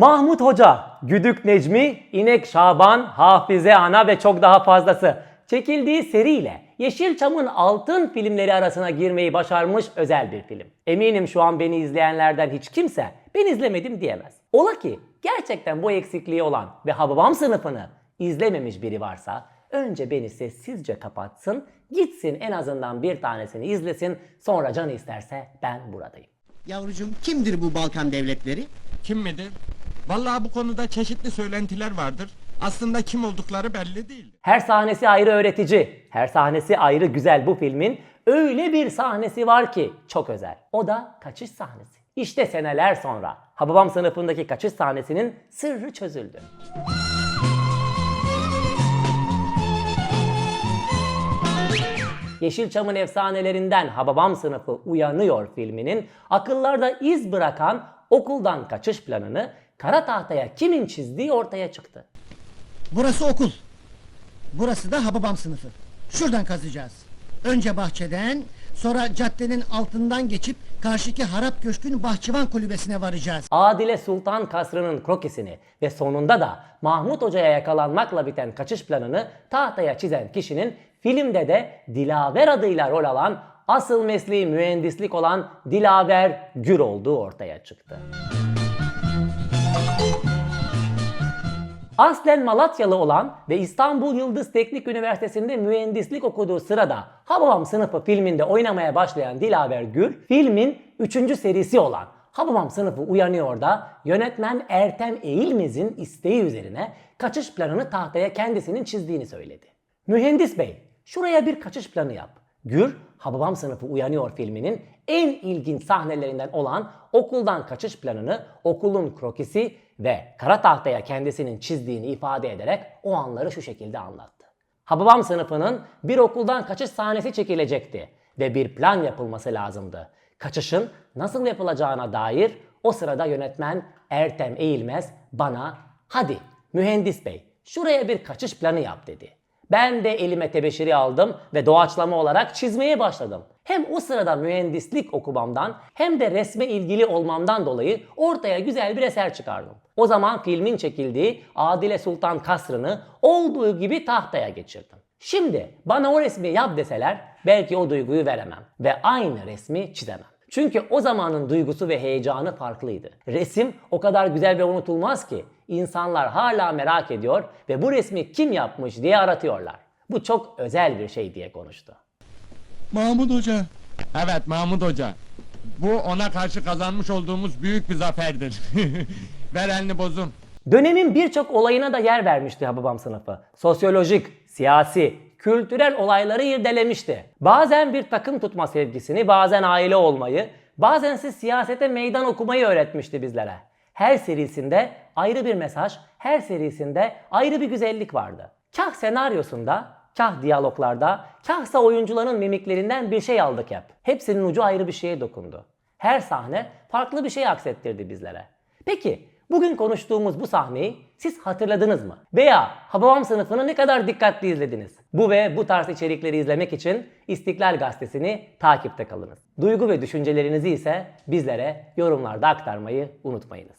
Mahmut Hoca, Güdük Necmi, İnek Şaban, Hafize Ana ve çok daha fazlası çekildiği seriyle Yeşilçam'ın altın filmleri arasına girmeyi başarmış özel bir film. Eminim şu an beni izleyenlerden hiç kimse ben izlemedim diyemez. Ola ki gerçekten bu eksikliği olan ve Hababam sınıfını izlememiş biri varsa önce beni sessizce kapatsın, gitsin en azından bir tanesini izlesin, sonra canı isterse ben buradayım. Yavrucuğum kimdir bu Balkan devletleri? Kim midir? Vallahi bu konuda çeşitli söylentiler vardır. Aslında kim oldukları belli değil. Her sahnesi ayrı öğretici, her sahnesi ayrı güzel bu filmin öyle bir sahnesi var ki çok özel. O da kaçış sahnesi. İşte seneler sonra Hababam sınıfındaki kaçış sahnesinin sırrı çözüldü. Yeşilçam'ın efsanelerinden Hababam sınıfı uyanıyor filminin akıllarda iz bırakan okuldan kaçış planını kara tahtaya kimin çizdiği ortaya çıktı. Burası okul. Burası da Hababam sınıfı. Şuradan kazacağız. Önce bahçeden, sonra caddenin altından geçip karşıki harap köşkün bahçıvan kulübesine varacağız. Adile Sultan Kasrı'nın krokisini ve sonunda da Mahmut Hoca'ya yakalanmakla biten kaçış planını tahtaya çizen kişinin filmde de Dilaver adıyla rol alan asıl mesleği mühendislik olan Dilaver Gür olduğu ortaya çıktı. Aslen Malatyalı olan ve İstanbul Yıldız Teknik Üniversitesi'nde mühendislik okuduğu sırada Hababam sınıfı filminde oynamaya başlayan Dilaver Gür, filmin 3. serisi olan Hababam sınıfı uyanıyor da yönetmen Ertem Eğilmez'in isteği üzerine kaçış planını tahtaya kendisinin çizdiğini söyledi. Mühendis bey, şuraya bir kaçış planı yap. Gür, Hababam sınıfı uyanıyor filminin en ilginç sahnelerinden olan okuldan kaçış planını, okulun krokisi ve kara tahtaya kendisinin çizdiğini ifade ederek o anları şu şekilde anlattı. Hababam sınıfının bir okuldan kaçış sahnesi çekilecekti ve bir plan yapılması lazımdı. Kaçışın nasıl yapılacağına dair o sırada yönetmen Ertem Eğilmez bana hadi mühendis bey şuraya bir kaçış planı yap dedi. Ben de elime tebeşiri aldım ve doğaçlama olarak çizmeye başladım. Hem o sırada mühendislik okumamdan hem de resme ilgili olmamdan dolayı ortaya güzel bir eser çıkardım. O zaman filmin çekildiği Adile Sultan Kasrı'nı olduğu gibi tahtaya geçirdim. Şimdi bana o resmi yap deseler belki o duyguyu veremem ve aynı resmi çizemem. Çünkü o zamanın duygusu ve heyecanı farklıydı. Resim o kadar güzel ve unutulmaz ki insanlar hala merak ediyor ve bu resmi kim yapmış diye aratıyorlar. Bu çok özel bir şey diye konuştu. Mahmut Hoca. Evet Mahmut Hoca. Bu ona karşı kazanmış olduğumuz büyük bir zaferdir. Ver elini bozum. Dönemin birçok olayına da yer vermişti Hababam sınıfı. Sosyolojik, siyasi, kültürel olayları irdelemişti. Bazen bir takım tutma sevgisini, bazen aile olmayı, bazen ise siyasete meydan okumayı öğretmişti bizlere. Her serisinde ayrı bir mesaj, her serisinde ayrı bir güzellik vardı. Kah senaryosunda, kah diyaloglarda, kahsa oyuncuların mimiklerinden bir şey aldık hep. Hepsinin ucu ayrı bir şeye dokundu. Her sahne farklı bir şey aksettirdi bizlere. Peki bugün konuştuğumuz bu sahneyi siz hatırladınız mı? Veya Hababam sınıfını ne kadar dikkatli izlediniz? Bu ve bu tarz içerikleri izlemek için İstiklal Gazetesi'ni takipte kalınız. Duygu ve düşüncelerinizi ise bizlere yorumlarda aktarmayı unutmayınız.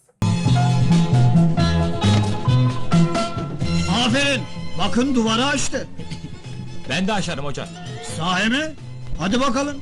Aferin! Bakın duvarı açtı. Ben de aşarım hoca. Sahi mi? Hadi bakalım.